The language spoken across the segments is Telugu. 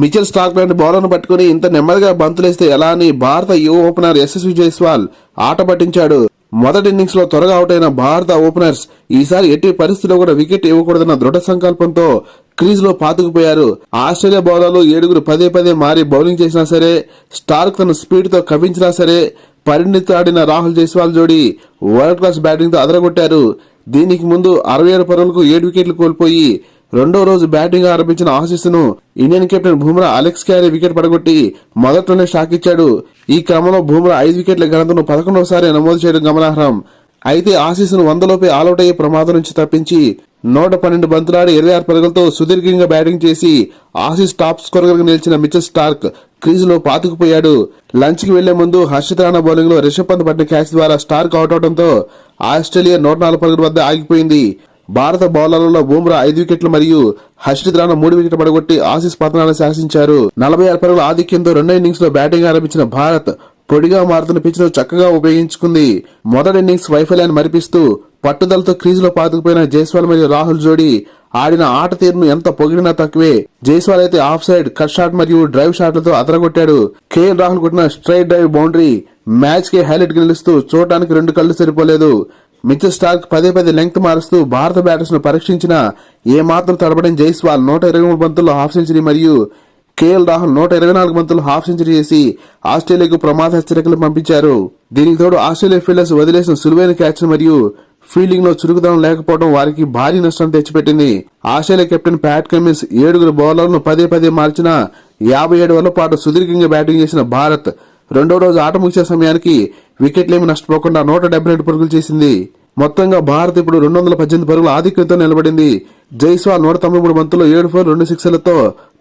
మిచెల్ స్టార్క్ లాంటి బౌలర్ను పట్టుకుని ఇంత నెమ్మదిగా బంతులేస్తే ఎలా అని భారత యువ ఓపెనర్ యశస్వి జైస్వాల్ ఆట పట్టించాడు. మొదటి ఇన్నింగ్స్లో త్వరగా అవుట్ అయిన భారత ఓపెనర్స్ ఈసారి ఎట్టి పరిస్థితిలో కూడా వికెట్ ఇవ్వకూడదన్న దృఢ సంకల్పంతో క్రీజ్లో పాతుకుపోయారు. ఆస్ట్రేలియా బౌలర్లు ఏడుగురు పదే పదే మారి బౌలింగ్ చేసినా సరే స్టార్క్ తన స్పీడ్తో కవించినా సరే పరిణితాడిన రాహుల్ జైస్వాల్ జోడీ వరల్డ్ క్లాస్ బ్యాటింగ్తో అదరగొట్టారు. దీనికి ముందు అరవై ఏడు పరుగులకు ఏడు వికెట్లు కోల్పోయి రెండో రోజు బ్యాటింగ్ ఆరంభించిన ఆసీస్ను Indian captain Bumrah Alex Carey wicket పడగొట్టి మొదట్లోనే షాక్ ఇచ్చాడు. ఈ క్రమంలో బుమ్రా ఐదు వికెట్ల గణతను పదకొండవసారి నమోదు చేయడం గమనార్హం. అయితే ఆసీస్ను వందలోపే ఆలౌట్ అయ్యే ప్రమాదం నుంచి తప్పించి నూట పన్నెండు బంతులాడి ఇరవై ఆరు పరుగులతో సుదీర్ఘంగా బ్యాటింగ్ చేసి ఆసీస్ టాప్ స్కోరర్గా నిలిచిన మిచెల్ స్టార్క్ క్రీజ్లో పాతుకుపోయాడు. లంచ్కి వెళ్ళే ముందు హర్షిత్ రాణా బౌలింగ్లో రిషబ్ పంత్ పట్టిన క్యాచ్ ద్వారా స్టార్క్ అవుట్ అవడంతో ఆస్ట్రేలియా నూట నాలుగు పరుగుల వద్ద ఆగిపోయింది. భారత బౌలర్లలో బూమ్రా ఐదు వికెట్లు మరియు హర్షిత్ రాణా మూడు వికెట్లు పడగొట్టి ఆసీస్ పతనాలను శాసించారు నలభై ఆరు పరుగుల ఆధిక్యంతో రెండో ఇన్నింగ్స్లో బ్యాటింగ్ ఆరంభించిన భారత్ పొడిగా మారుతున్న పిచ్ను చక్కగా ఉపయోగించుకుంది. మొదటి ఇన్నింగ్స్ వైఫల్యాన్ని మరిపిస్తూ పట్టుదలతో క్రీజులో పాతుకుపోయిన జైస్వాల్ మరియు రాహుల్ జోడీ ఆడిన ఆట తీరును ఎంత పొగిడినా తక్కువే. జైస్వాల్ అయితే ఆఫ్ సైడ్ కట్ షాట్ మరియు డ్రైవ్ షాట్లతో అదరగొట్టాడు. కేఎల్ రాహుల్ కొట్టిన స్ట్రైట్ డ్రైవ్ బౌండరీ మ్యాచ్కి హైలైట్ నిలుస్తూ చూడటానికి రెండు కళ్ళు సరిపోలేదు. మిచెల్ స్టార్క్ పదే పదే లెంగ్త్ మారుస్తూ భారత బ్యాటర్స్ను పరీక్షించిన ఏమాత్రం మాత్రం తడబడిన జైస్వాల్ నూట ఇరవై మూడు బంతుల్లో హాఫ్ సెంచరీ మరియు కేఎల్ రాహుల్ నూట ఇరవై నాలుగు బంతులు హాఫ్ సెంచరీ చేసి ఆస్ట్రేలియాకు ప్రమాద హెచ్చరికలు పంపించారు. దీనికి తోడు ఆస్ట్రేలియా ఫీల్డర్స్ వదిలేసిన సులువైన క్యాచ్ మరియు ఫీల్డింగ్లో చురుకుదనం లేకపోవడం వారికి భారీ నష్టం తెచ్చిపెట్టింది. ఆస్ట్రేలియా కెప్టెన్ ప్యాట్ కమిన్స్ ఏడుగురు బౌలర్లను పదే పదే మార్చిన యాభై ఏడు వల్ల పాటు సుదీర్ఘంగా బ్యాటింగ్ చేసిన భారత్ రెండో రోజు ఆట ముగిసే సమయానికి వికెట్లేమి నష్టపోకుండా నూట డెబ్బై రెండు పరుగులు చేసింది. మొత్తంగా భారత్ ఇప్పుడు రెండు వందల పద్దెనిమిది పరుగుల ఆధిక్యంతో నిలబడింది. జైస్వాల్ నూట తొంభై మూడు బంతుల్లో ఏడు ఫోర్ రెండు సిక్స్లతో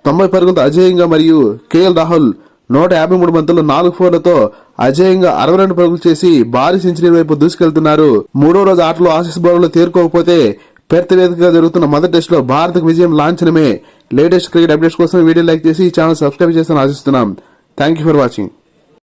తొంభై పరుగులతో అజేయంగా మరియు కేఎల్ రాహుల్ నూట యాభై మూడు బంతుల్లో నాలుగు ఫోర్లతో అజేయంగా అరవై రెండు పరుగులు చేసి భారీ సెంచరీ వైపు దూసుకెళ్తున్నారు. మూడో రోజు ఆటలో ఆసీస్ బౌలర్లు తేరుకోకపోతే పెర్త్ వేదికగా జరుగుతున్న మొదటి టెస్ట్లో భారత్ విజయం లాంఛనమే. లేటెస్ట్ క్రికెట్ అప్డేట్స్ కోసం వీడియో లైక్ చేసి ఈ ఛానల్ సబ్స్క్రైబ్ చేస్తాను ఆశిస్తున్నాం. Thank you for watching.